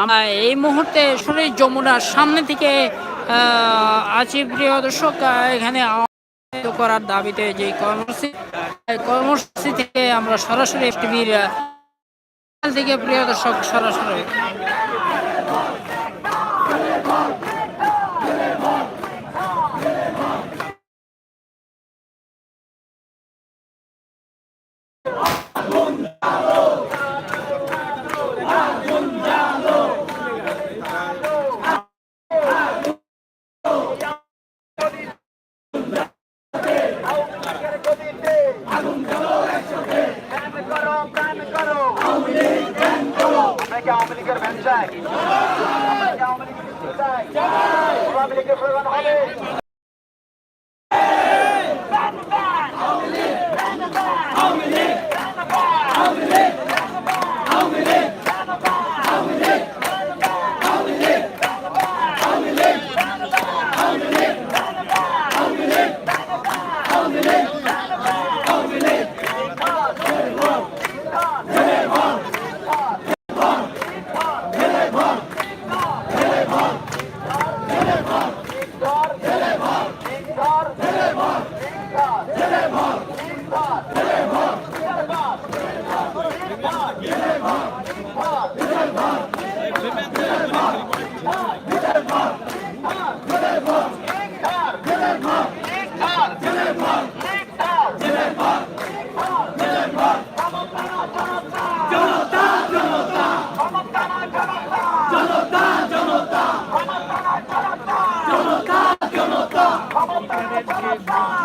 আমরা এই মুহূর্তে আসলে যমুনার সামনে থেকে আছি প্রিয় দর্শক এখানে করার দাবিতে যে কর্মসূচি কর্মসূচি থেকে আমরা সরাসরি টিভির থেকে প্রিয় দর্শক সরাসরি। চাই আওয়ামী লীগ চাই আওয়ামী লীগের প্রয়োজন হবে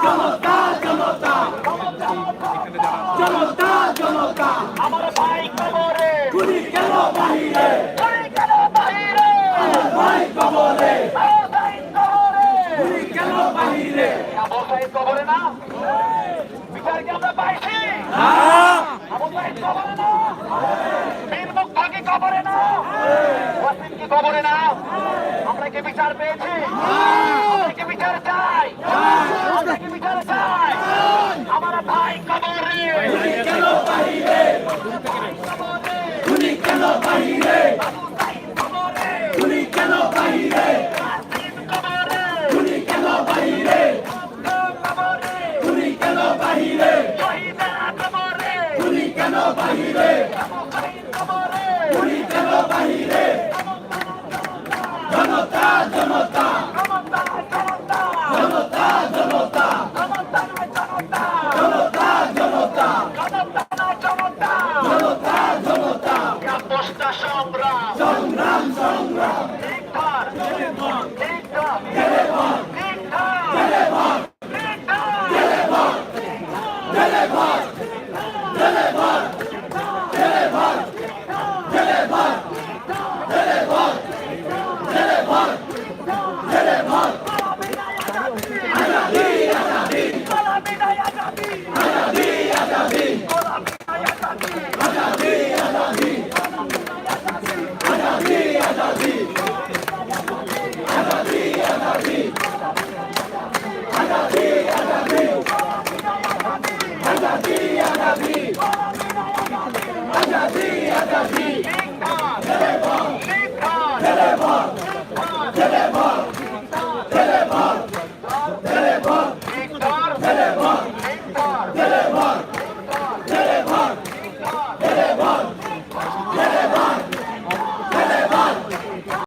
জনতা জনতা জনতা কবরে না আমরা কি বিচার পেয়েছি? আমরা কি বিচার চাই? আমরা কি বিচার চাই? আমার ভাই কবরে কেন বাহিরে গুলি কেন বাহিরে গুলি কেন বাহিরে গুলি কেন বাহিরে গুলি কেন বাহিরে গুলি কেন বাহিরে? Hey! Reforma!